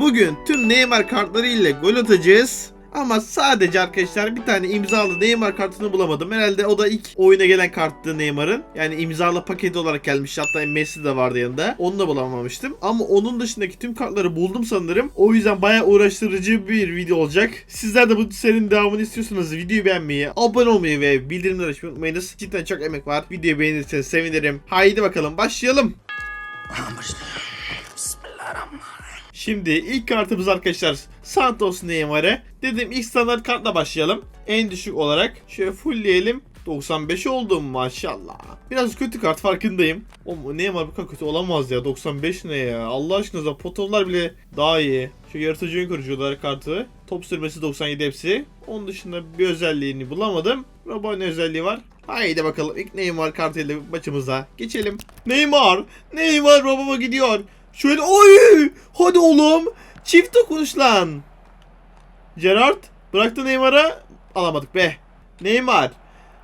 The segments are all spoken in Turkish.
Bugün tüm Neymar kartları ile gol atacağız. Ama sadece arkadaşlar bir tane imzalı Neymar kartını bulamadım. Herhalde o da ilk oyuna gelen karttı Neymar'ın. Yani imzalı paketi olarak gelmiş. Hatta Messi de vardı yanında. Onu da bulamamıştım. Ama onun dışındaki tüm kartları buldum sanırım. O yüzden bayağı uğraştırıcı bir video olacak. Sizler de bu serinin devamını istiyorsanız videoyu beğenmeyi, abone olmayı ve bildirimleri açmayı unutmayınız. Cidden çok emek var. Videoyu beğenirseniz sevinirim. Haydi bakalım başlayalım. Şimdi ilk kartımız arkadaşlar Santos Neymar'e. Dedim ilk standart kartla başlayalım. En düşük olarak şöyle fullleyelim. 95 oldum maşallah. Biraz kötü kart farkındayım. O Neymar bu kadar kötü olamaz ya. 95 ne ya? Allah aşkına potovlar bile daha iyi. Şu yaratıcı oyun kurucular kartı. Top sürmesi 97 hepsi. Onun dışında bir özelliğini bulamadım. Robin özelliği var. Haydi bakalım ilk Neymar kartıyla maçımıza geçelim. Neymar! Neymar babama gidiyor. Şöyle oy! Hadi oğlum. Çift dokunuş lan. Gerard bıraktı Neymar'a. Alamadık be. Neymar.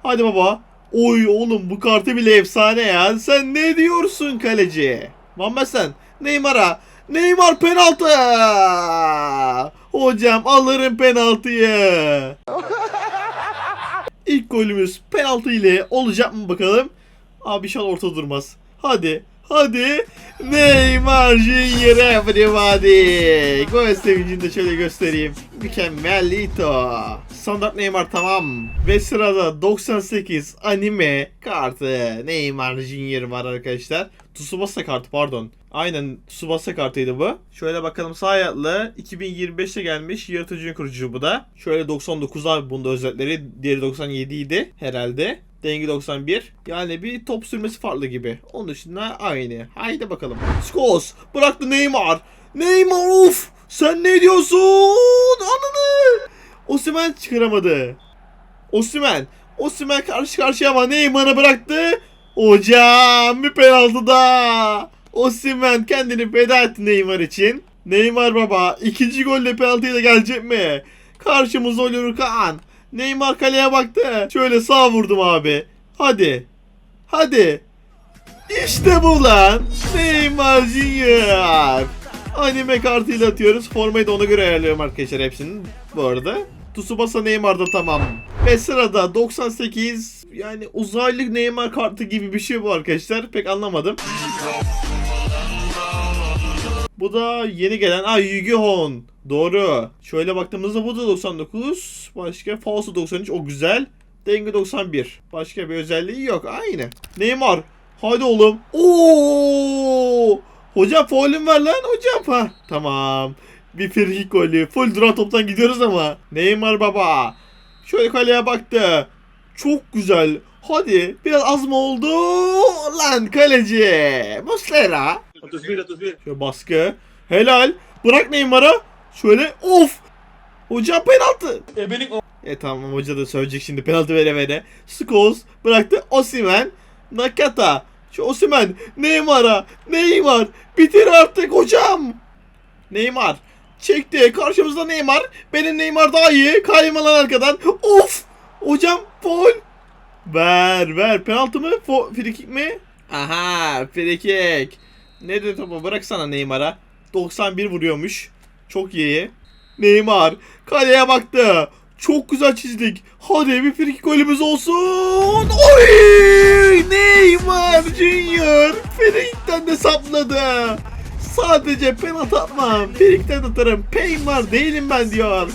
Hadi baba. Oy oğlum bu kartı bile efsane ya. Sen ne diyorsun kaleci? Muhammed sen. Neymar'a. Neymar penaltı. Hocam alırım penaltıyı. İlk golümüz penaltı ile olacak mı bakalım? Abi inşallah orta durmaz. Hadi. Hadi. Neymar Junior everybody. Gol sevincini de şöyle göstereyim. Mükemmelito. Standart Neymar tamam. Ve sırada 98 anime kartı. Neymar Junior var arkadaşlar. Tsubasa kartı pardon. Aynen Tsubasa kartıydı bu. Şöyle bakalım sağ ayaklı 2025'te gelmiş yaratıcı kurucu bu da. Şöyle 99 abi bunda özellikleri. Diğeri 97 idi herhalde. Dengi 91. Yani bir top sürmesi farklı gibi. Onun dışında aynı. Haydi bakalım. Skos bıraktı Neymar. Neymar uf. Sen ne diyorsun? Ananı. Osimhen çıkaramadı. Osimhen. Osimhen karşı karşıya ama Neymar'ı bıraktı. Hocam bir penaltı da. Osimhen kendini feda etti Neymar için. Neymar baba ikinci golle penaltıyla gelecek mi? Karşımızda Oliver Kahn. Neymar kaleye baktı. Şöyle sağ vurdum abi. Hadi. Hadi. İşte bu lan. Neymar Junior. Anime kartıyla atıyoruz. Formayı da ona göre ayarlıyorum arkadaşlar hepsinin bu arada. Tsubasa Neymar da tamam. Ve sırada 98 yani uzaylı Neymar kartı gibi bir şey bu arkadaşlar. Pek anlamadım. Bu da yeni gelen Aa Yu-Gi-Oh! Doğru. Şöyle baktığımızda bu da 99. Başka Falso 93 o güzel. Denge 91. Başka bir özelliği yok. Aynı. Neymar. Hadi oğlum. Oo! Hocam faulüm var lan hocam. Ha tamam. Bir free golü. Full draw toptan gidiyoruz ama. Neymar baba. Şöyle kaleye baktı. Çok güzel. Hadi. Biraz az mı oldu? Lan kaleci. Muslera. 31 31. Şöyle baskı. Helal. Bırak Neymar'a. Şöyle of. Hocam penaltı. Ebelik o. E tamam hoca da söyleyecek şimdi penaltı vere vere. Scholes bıraktı. Osimen. Nakata. Şu Osimen. Neymar'a. Neymar. Bitir artık hocam. Neymar. Çekti. Karşımızda Neymar. Benim Neymar daha iyi. Kayma lan arkadan. Of. Hocam foul. Ver ver. Penaltı mı? Fo free kick mi? Aha free kick. Ne dedi topu bıraksana Neymar'a. 91 vuruyormuş. Çok iyi. Neymar kaleye baktı. Çok güzel çizdik. Hadi bir frikik golümüz olsun. Oy! Neymar Junior frikikten de sapladı. Sadece penaltı atmam. Frikikten atarım. Neymar değilim ben diyor.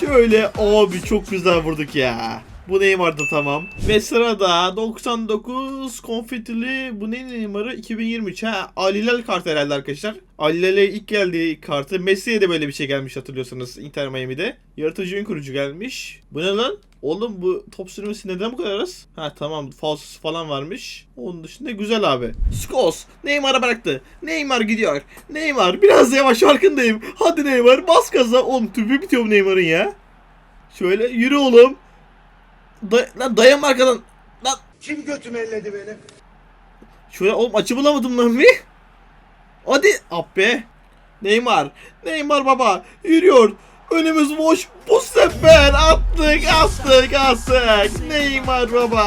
Şöyle abi çok güzel vurduk ya. Bu Neymar'da tamam. Ve sırada 99 konfetili bu ne Neymar'ı 2023 ha Ali Hilal kartı herhalde arkadaşlar. Ali Hilal'e ilk geldiği kartı Messi'ye de böyle bir şey gelmiş hatırlıyorsanız Inter Miami'de. Yaratıcı oyun kurucu gelmiş. Bu ne lan? Oğlum bu top sürmesi neden bu kadar az? Ha tamam falsosu falan varmış. Onun dışında güzel abi. Skos Neymar'a bıraktı. Neymar gidiyor. Neymar biraz yavaş farkındayım. Hadi Neymar bas gaza. Oğlum tüpü bitiyor Neymar'ın ya. Şöyle yürü oğlum. Day lan dayan arkadan. Lan Kim götümü elledi benim? şöyle oğlum açı bulamadım lan bir. Hadi ah be. Neymar. Neymar baba yürüyor. Önümüz boş. Bu sefer attık attık attık. Neymar baba.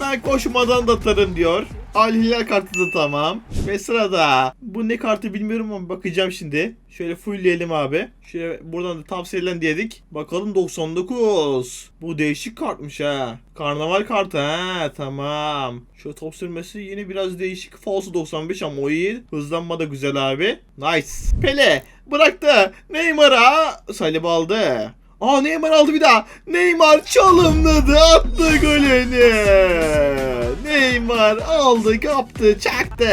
Ben koşmadan da atarım diyor. Al Hilal kartı da tamam. Ve sırada bu ne kartı bilmiyorum ama bakacağım şimdi. Şöyle fullleyelim abi. Şöyle buradan da tavsiye edilen diyedik. Bakalım 99. Bu değişik kartmış ha. Karnaval kartı ha tamam. Şu top sürmesi yine biraz değişik. Falso 95 ama o iyi. Hızlanma da güzel abi. Nice. Pele bıraktı. Neymar'a salib aldı. Aa Neymar aldı bir daha. Neymar çalımladı attı golünü. Neymar aldı kaptı çaktı.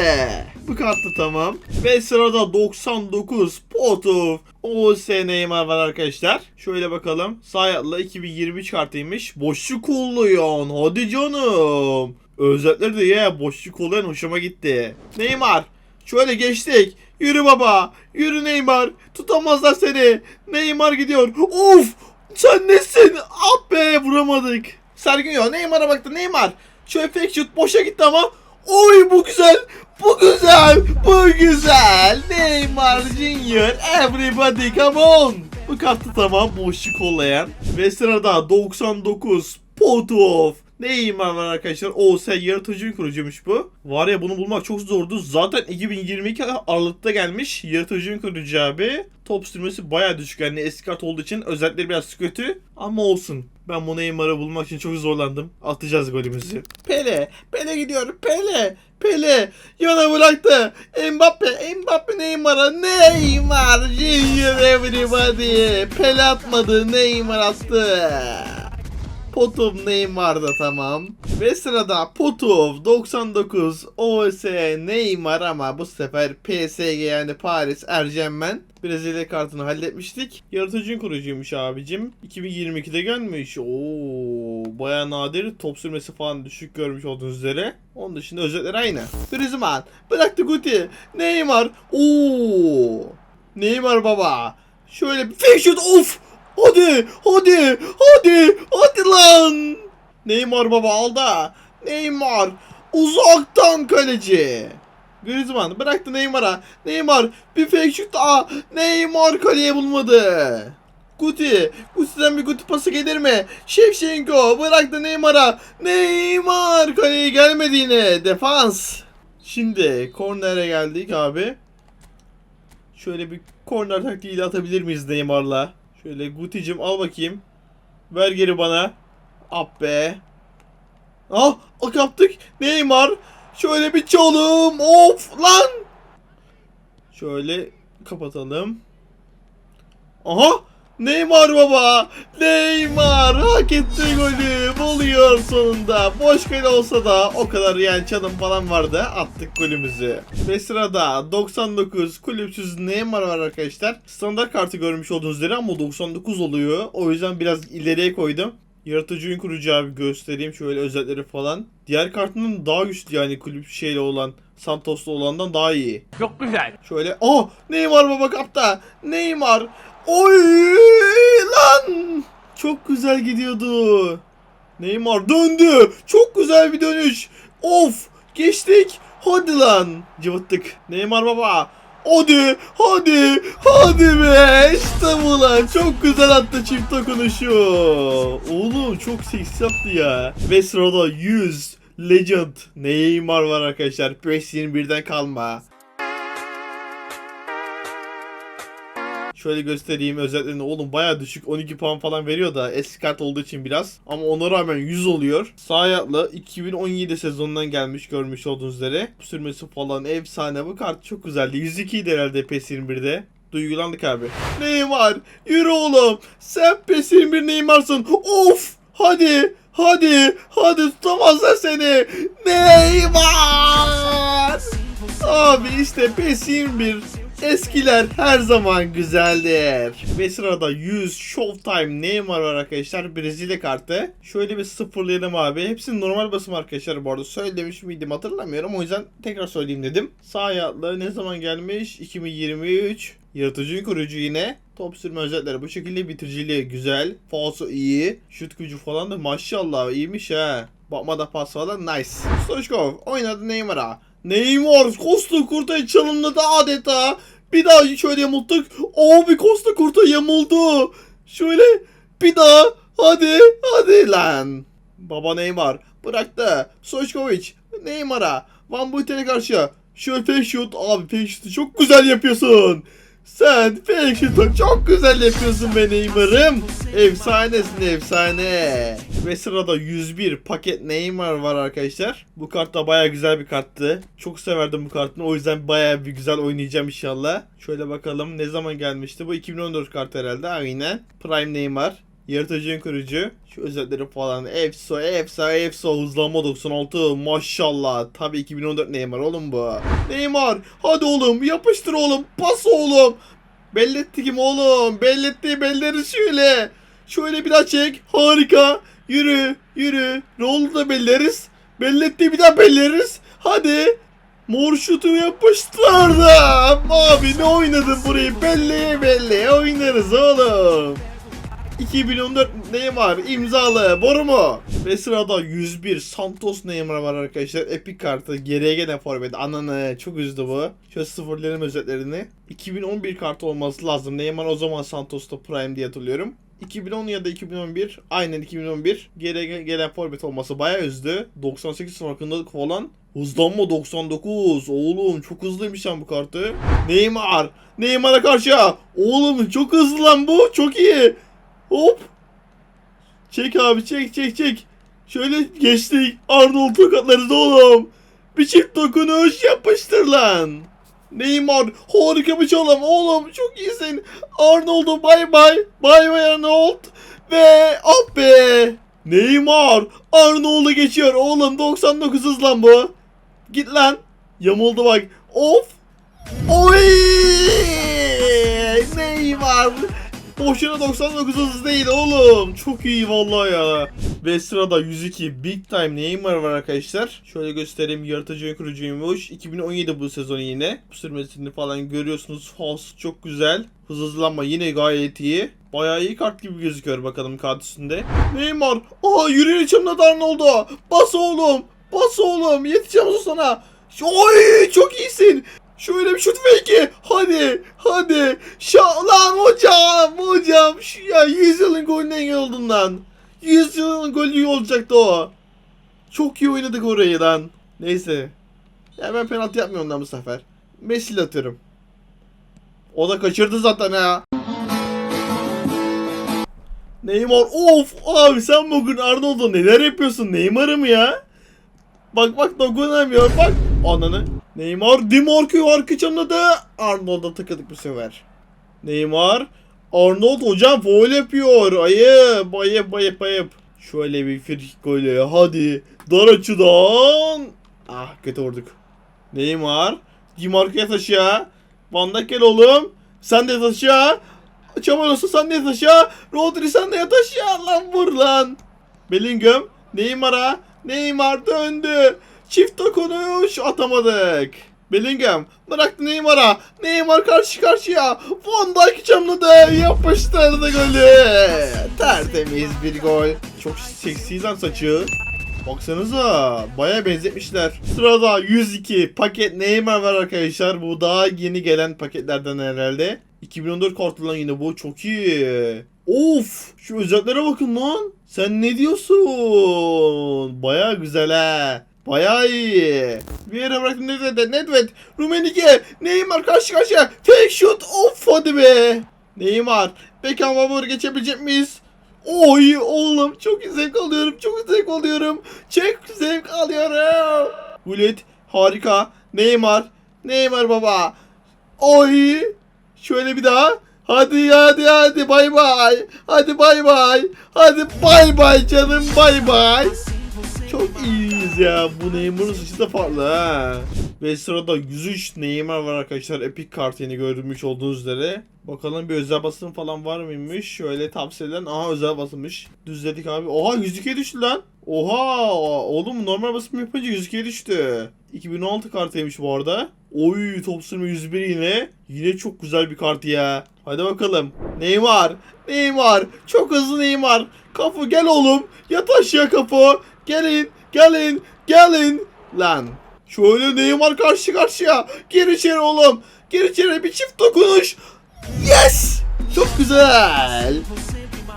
Bu kartı tamam. Ve sırada 99 Potov OS Neymar var arkadaşlar. Şöyle bakalım. Sağ ayakla 2023 kartıymış. Boşluk kolluyon. Hadi canım. Özellikleri de ya boşluk kollayan hoşuma gitti. Neymar. Şöyle geçtik. Yürü baba. Yürü Neymar. Tutamazlar seni. Neymar gidiyor. Of. Sen nesin? Ah be vuramadık. Sergio Neymar'a baktı. Neymar. Şöyle fake shoot boşa gitti ama. Oy bu güzel. Bu güzel. Bu güzel. Neymar Junior. Everybody come on. Bu kartı tamam. Boşluk kollayan. Ve sırada 99 Potov. Neymar var arkadaşlar. O sen yaratıcı kurucuymuş bu. Var ya bunu bulmak çok zordu. Zaten 2022 Aralık'ta gelmiş. Yaratıcı kurucu abi. Top sürmesi baya düşük. Yani eski kart olduğu için özellikleri biraz kötü. Ama olsun. Ben bu Neymar'ı bulmak için çok zorlandım. Atacağız golümüzü. Pele. Pele gidiyor. Pele. Pele. Yana bıraktı. Mbappe. Mbappe Neymar'a. Neymar. Junior everybody. Pele atmadı. Neymar attı. Potov Neymar da tamam. Ve sırada Potov 99 OS Neymar ama bu sefer PSG yani Paris Ercenmen Brezilya kartını halletmiştik. Yaratıcı kurucuymuş abicim. 2022'de gelmiş. Oo, baya nadir. Top sürmesi falan düşük görmüş olduğunuz üzere. Onun dışında özetler aynı. Griezmann bıraktı Guti. Neymar. Oo. Neymar baba. Şöyle bir fake shoot. Of. Hadi, hadi, hadi, hadi lan. Neymar baba aldı. Neymar uzaktan kaleci. Griezmann bıraktı Neymar'a. Neymar bir fake şut daha. Neymar kaleye bulmadı. Guti. Guti'den bir Guti pası gelir mi? Shevchenko bıraktı Neymar'a. Neymar kaleye gelmedi yine. Defans. Şimdi kornere geldik abi. Şöyle bir korner taktiğiyle atabilir miyiz Neymar'la? Şöyle Guti'cim al bakayım. Ver geri bana. Ab be. Ah ak yaptık. Neymar. Şöyle bir çalım. Of lan. Şöyle kapatalım. Aha. Neymar baba. Neymar hak etti golü. Buluyor sonunda. Boş kale olsa da o kadar yani çalım falan vardı. Attık golümüzü. Ve sırada 99 kulüpsüz Neymar var arkadaşlar. Standart kartı görmüş olduğunuz üzere ama 99 oluyor. O yüzden biraz ileriye koydum. Yaratıcı oyun kurucu abi göstereyim şöyle özellikleri falan. Diğer kartının daha güçlü yani kulüp şeyle olan Santos'la olandan daha iyi. Çok güzel. Şöyle oh Neymar baba kapta. Neymar. Oy lan. Çok güzel gidiyordu. Neymar döndü. Çok güzel bir dönüş. Of geçtik. Hadi lan. Cıvıttık. Neymar baba. Hadi, hadi, hadi be. İşte bu lan. Çok güzel attı çift dokunuşu. Oğlum çok seksi yaptı ya. Ve sırada 100 Legend Neymar var arkadaşlar. PES 21'den kalma. Şöyle göstereyim özelliklerini. Oğlum baya düşük 12 puan falan veriyor da eski kart olduğu için biraz. Ama ona rağmen 100 oluyor. Sağ ayaklı 2017 sezonundan gelmiş görmüş olduğunuz üzere. Sürmesi falan efsane. Bu kart çok güzeldi. 102 idi herhalde PES 21'de. Duygulandık abi. Neymar yürü oğlum. Sen PES 21 Neymar'sın. Of hadi hadi hadi tutamazlar seni. Neymar. Abi işte PES 21 Eskiler her zaman güzeldir. Ve sırada 100 Showtime Neymar var arkadaşlar. Brezilya kartı. Şöyle bir sıfırlayalım abi. Hepsinin normal basım arkadaşlar bu arada. Söylemiş miydim hatırlamıyorum. O yüzden tekrar söyleyeyim dedim. Sağ ayaklı ne zaman gelmiş? 2023. Yaratıcı kurucu yine. Top sürme özellikleri bu şekilde bitiriciliği güzel. Falso iyi. Şut gücü falan da maşallah iyiymiş ha. Bakmada pas falan nice. Stoichkov oynadı Neymar'a. Neymar Costa Kurta'yı çalımladı adeta. Bir daha şöyle yamulttuk. Abi Costa Kurta yamuldu. Şöyle bir daha. Hadi hadi lan. Baba Neymar bıraktı. Sojkovic Neymar'a. Van Buiten'e karşı. Şöyle fake shoot. Abi fake shoot'u çok güzel yapıyorsun. Sen shoot'u çok güzel yapıyorsun be Neymar'ım. Efsanesin efsane. Ve sırada 101 paket Neymar var arkadaşlar. Bu kart da baya güzel bir karttı. Çok severdim bu kartını. O yüzden baya bir güzel oynayacağım inşallah. Şöyle bakalım ne zaman gelmişti. Bu 2014 kart herhalde aynen. Prime Neymar. Yaratıcının kurucu. Şu özellikleri falan. Efso, Efso, Efso. Hızlanma 96. Maşallah. Tabii 2014 Neymar oğlum bu. Neymar. Hadi oğlum. Yapıştır oğlum. Pas oğlum. Belletti kim oğlum? Belletti. Belleri şöyle. Şöyle bir daha çek. Harika. Yürü. Yürü. Ne oldu da belleriz? Belletti bir daha belleriz. Hadi. Mor şutu yapıştırdım. Abi ne oynadın burayı? Belli belli oynarız oğlum. 2014 Neymar imzalı boru mu? Ve sırada 101 Santos Neymar var arkadaşlar. Epic kartı geriye gelen forvet. Ananı çok üzdü bu. Şöyle sıfırlayalım özetlerini. 2011 kartı olması lazım. Neymar o zaman Santos'ta Prime diye hatırlıyorum. 2010 ya da 2011 aynen 2011 geriye gelen forvet olması bayağı üzdü. 98 farkındalık falan. Hızlanma 99. Oğlum çok hızlıymış lan bu kartı. Neymar. Neymar'a karşı. Oğlum çok hızlı lan bu. Çok iyi. Hop. Çek abi çek çek çek. Şöyle geçtik. Arnold tokatlarız oğlum. Bir çift dokunuş yapıştır lan. Neymar harika bir çalım oğlum çok iyisin. Arnold'u bay bay. Bay bay Arnold. Ve ah be. Neymar Arnold'u geçiyor oğlum 99 hız lan bu. Git lan. Yamuldu bak. Of. Oy! Neymar. Boşuna 99 hız değil oğlum. Çok iyi vallahi ya. Ve sırada 102 Big Time Neymar var arkadaşlar. Şöyle göstereyim. Yaratıcı ve kurucuymuş. 2017 bu sezonu yine. Bu sürmesini falan görüyorsunuz. Fast çok güzel. Hız hızlanma yine gayet iyi. Bayağı iyi kart gibi gözüküyor bakalım kart üstünde. Neymar. Aa yürüyün içimde oldu. Bas oğlum. Bas oğlum. Yetişeceğim sana. Oy çok iyisin. Şöyle bir şut fake'i. Hadi. Hadi. Şa lan hocam. Hocam. Şu ya 100 yılın golüne engel oldun lan. 100 yılın golü olacaktı o. Çok iyi oynadık orayı lan. Neyse. Ya ben penaltı yapmıyorum lan bu sefer. Messi atıyorum. O da kaçırdı zaten ha. Neymar of abi sen bugün Arnold'u neler yapıyorsun Neymar'ım ya? Bak bak dokunamıyor bak. Ananı. Neymar Dimorku'yu arka çamladı. Arnold'a takıldık bu sefer. Neymar. Arnold hocam foul yapıyor. Ayıp ayıp ayıp ayıp. Şöyle bir frikik golü hadi. Dar açıdan. Ah kötü vurduk. Neymar. Dimarco'ya taşıya. Van Dijk gel oğlum. Sen de taşıya. Çamarosu sen de taşıya. Rodri sen de taşıya. Lan vur lan. Bellingham. Neymar'a. Neymar döndü. Çift dokunuş atamadık. Bellingham bıraktı Neymar'a. Neymar karşı karşıya. Van Dijk camladı. Yapıştırdı golü. Tertemiz bir gol. Çok seksi lan saçı. Baksanıza baya benzetmişler. Sırada 102 paket Neymar var arkadaşlar. Bu daha yeni gelen paketlerden herhalde. 2014 kartı lan yine bu çok iyi. Of şu özelliklere bakın lan. Sen ne diyorsun? Baya güzel ha. Baya iyi. Bir yere bıraktım Nedved. Nedved. Rumenige. Neymar karşı karşıya. Fake shoot. Of hadi be. Neymar. Beckham Babur geçebilecek miyiz? Oy oğlum çok zevk alıyorum. Çok zevk alıyorum. Çok zevk alıyorum. Gullit harika. Neymar. Neymar baba. Oy. Şöyle bir daha. Hadi hadi hadi bay bay. Hadi bay bay. Hadi bay bay canım bay bay. Çok iyiyiz ya. Bu Neymar'ın saçı da farklı ha. Ve sırada 103 Neymar var arkadaşlar. Epic kart yeni görmüş olduğunuz üzere. Bakalım bir özel basım falan var mıymış? Şöyle tavsiye edilen. Aha özel basılmış. Düzledik abi. Oha 102'ye düştü lan. Oha oğlum normal basım yapınca 102'ye düştü. 2016 kartıymış bu arada. Oy top sürme 101 yine. Yine çok güzel bir kart ya. Hadi bakalım. Neymar. Neymar. Çok hızlı Neymar. Kapı gel oğlum. Yat aşağı kapı. Gelin. Gelin. Gelin. Lan. Şöyle Neymar karşı karşıya. Gir içeri oğlum. Gir içeri bir çift dokunuş. Yes. Çok güzel.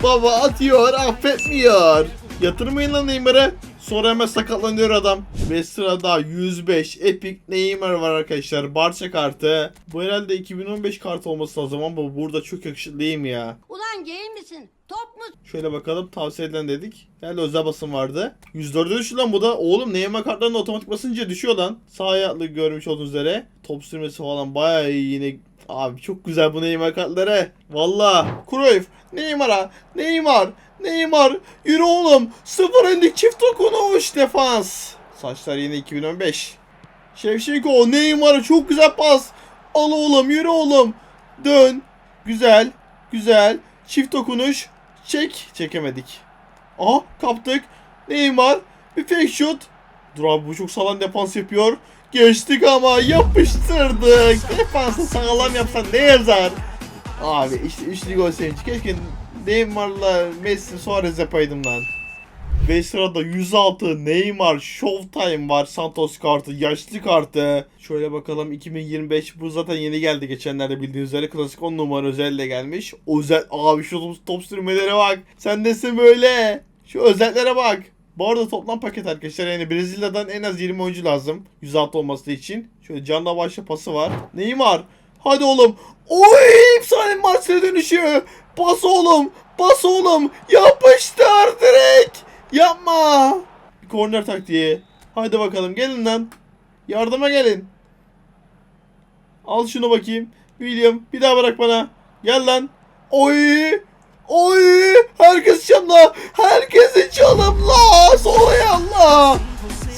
Baba atıyor affetmiyor. Yatırmayın lan Neymar'ı. Sonra hemen sakatlanıyor adam. Ve sırada 105 Epic Neymar var arkadaşlar. Barça kartı. Bu herhalde 2015 kartı olması lazım ama burada çok yakışıklı değil mi ya? Ulan gay misin? Top mu Şöyle bakalım tavsiye edilen dedik. Yani özel basım vardı. 104'e düştü lan bu da. Oğlum Neymar kartlarında otomatik basınca düşüyor lan. Sağ ayaklı görmüş olduğunuz üzere. Top sürmesi falan bayağı iyi yine. Abi çok güzel bu Neymar kartları. Valla. Cruyff. Neymar'a. Neymar. Neymar. Yürü oğlum. Sıfır endik çift dokunuş defans. Saçlar yine 2015. Şevşenko. Neymar'a çok güzel pas. Al oğlum yürü oğlum. Dön. Güzel. Güzel. Çift dokunuş. Çek. Çekemedik. Aha kaptık. Neymar. Bir fake shot. Dur abi bu çok sağlam defans yapıyor. Geçtik ama yapıştırdık. Defansı sağlam yapsan ne yazar? Abi işte üçlü gol sevinci. Keşke Neymar'la Messi Suarez yapaydım lan. Ve sırada 106 Neymar Showtime var. Santos kartı, yaşlı kartı. Şöyle bakalım 2025 bu zaten yeni geldi geçenlerde bildiğiniz üzere. Klasik 10 numara özelle gelmiş. Özel abi şu top, top sürmelere bak. Sen desin böyle. Şu özelliklere bak. Bu arada toplam paket arkadaşlar yani Brezilya'dan en az 20 oyuncu lazım. 106 olması için. Şöyle canla başla pası var. Neymar. Hadi oğlum. Oy efsane maçlara dönüşüyor. Pas oğlum. Pas oğlum. Yapıştır direkt. Yapma. Bir korner taktiği. Hadi bakalım gelin lan. Yardıma gelin. Al şunu bakayım. William bir daha bırak bana. Gel lan. Oy. Oy. Herkes çalımla. Herkesin çalımla. Yalla.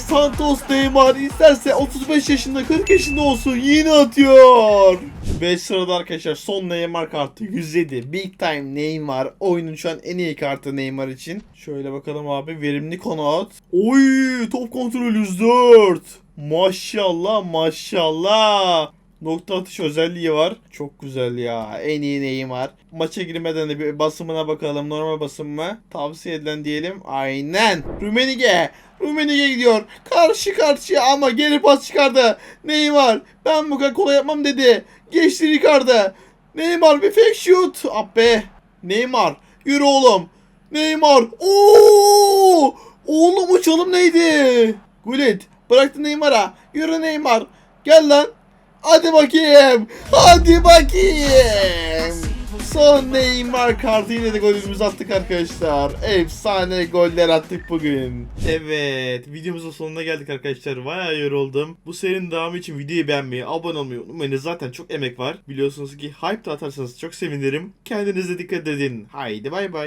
Santos Neymar isterse 35 yaşında 40 yaşında olsun yine atıyor. 5 sırada arkadaşlar son Neymar kartı 107 Big Time Neymar oyunun şu an en iyi kartı Neymar için. Şöyle bakalım abi verimli konut. Oy top kontrolü 104. Maşallah maşallah. Nokta atış özelliği var. Çok güzel ya. En iyi Neymar. Maça girmeden de bir basımına bakalım. Normal basım mı? Tavsiye edilen diyelim. Aynen. Rumenige. Rumenige gidiyor. Karşı karşıya ama geri pas çıkardı. Neymar. Ben bu kadar kolay yapmam dedi. Geçti Ricardo. Neymar bir fake shoot. Ah be. Neymar. Yürü oğlum. Neymar. Oo! Oğlum uçalım neydi? Gullit. Bıraktı Neymar'a. Yürü Neymar. Gel lan. Hadi bakayım. Hadi bakayım. Son Neymar kartı yine de golümüzü attık arkadaşlar. Efsane goller attık bugün. Evet videomuzun sonuna geldik arkadaşlar. Bayağı yoruldum. Bu serinin devamı için videoyu beğenmeyi, abone olmayı unutmayın. Zaten çok emek var. Biliyorsunuz ki hype da atarsanız çok sevinirim. Kendinize dikkat edin. Haydi bay bay.